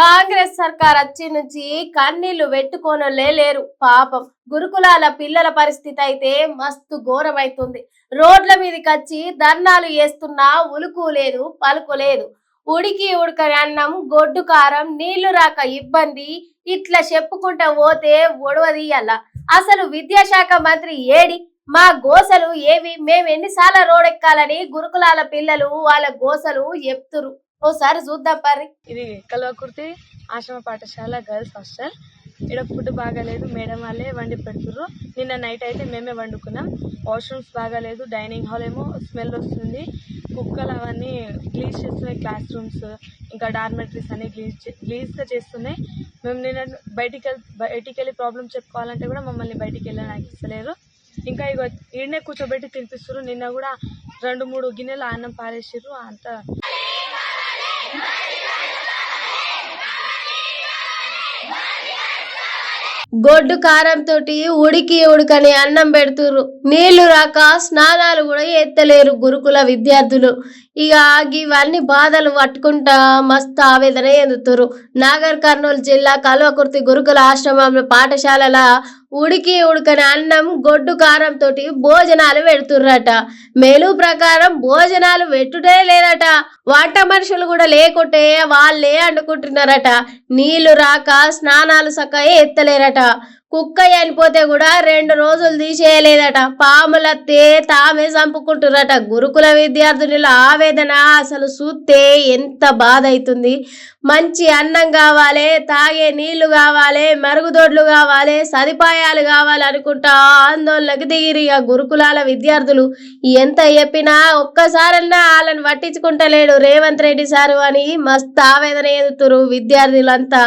కాంగ్రెస్ సర్కార్ వచ్చి నుంచి కన్నీళ్ళు పెట్టుకోనలే లేరు. పాపం గురుకులాల పిల్లల పరిస్థితి అయితే మస్తు ఘోరమైతుంది. రోడ్ల మీదకి వచ్చి ధర్నాలు వేస్తున్నా ఉలుకు లేదు పలుకు లేదు. ఉడికి ఉడకని అన్నం గొడ్డు కారం నీళ్ళు రాక ఇబ్బంది. ఇట్లా చెప్పుకుంటా పోతే ఒడవదీయాల. అసలు విద్యాశాఖ మంత్రి ఏడి? మా గోసలు ఏవి? మేము ఎన్నిసార్లు రోడెక్కాలని గురుకులాల పిల్లలు వాళ్ళ గోసలు చెప్తురు ఓసారి చూద్దాం పరి. ఇది కల్వకుర్తి ఆశ్రమ పాఠశాల గర్ల్స్ హాస్టల్. ఇక్కడ ఫుడ్ బాగాలేదు మేడం వాళ్ళే వండి పెడుతుర్రు. నిన్న నైట్ అయితే మేమే వండుకున్నాం. వాష్రూమ్స్ బాగాలేదు డైనింగ్ హాల్ ఏమో స్మెల్ వస్తుంది. కుక్కలు అవన్నీ గ్లీజ్ చేస్తున్నాయి క్లాస్ రూమ్స్ ఇంకా డార్మెటరీస్ అన్ని క్లీన్ క్లీన్స్గా చేస్తున్నాయి. మేము నిన్న బయటికి వెళ్ళి బయటికి వెళ్ళి ప్రాబ్లం చెప్పుకోవాలంటే కూడా మమ్మల్ని బయటికి వెళ్ళడానికి ఇస్తలేరు. ఇంకా ఇక ఈడనే కూర్చోబెట్టి తినిపిస్తారు నిన్న కూడా రెండు మూడు గిన్నెలు అన్నం పారేసారు అంతా గొడ్డు కారంతోటి ఉడికి ఉడకని అన్నం పెడుతుర్రు. నీళ్ళు రాక స్నానాలు కూడా ఎత్తలేరు గురుకుల విద్యార్థులు. ఇక ఇవన్నీ బాధలు పట్టుకుంటా మస్తు ఆవేదన ఎందుతురు. నాగర్ కర్నూలు జిల్లా కల్వకుర్తి గురుకుల ఆశ్రమంలో పాఠశాలల ఉడికి ఉడకని అన్నం గొడ్డు కారంతో భోజనాలు పెడుతుర్రట. మెను ప్రకారం భోజనాలు పెట్టుడే లేదట. వంట మనుషులు కూడా లేకుంటే వాళ్ళే అండుకుంటున్నారట. నీళ్ళు రాక స్నానాలు సక్కగా ఎత్తలేరట. కుక్క చనిపోతే కూడా రెండు రోజులు తీసేయలేదట. పాములతే తామే చంపుకుంటురట గురుకుల విద్యార్థినుల ఆవేదన అసలు చూస్తే ఎంత బాధ అవుతుంది మంచి అన్నం కావాలి తాగే నీళ్ళు కావాలి మరుగుదొడ్లు కావాలి సదుపాయాలు కావాలి అనుకుంటా ఆందోళనకు దిగిరి. ఆ గురుకులాల విద్యార్థులు ఎంత చెప్పినా ఒక్కసారన్నా వాళ్ళని పట్టించుకుంటలేడు రేవంత్ రెడ్డి సారు అని మస్తు ఆవేదన ఎదుతురు విద్యార్థులంతా.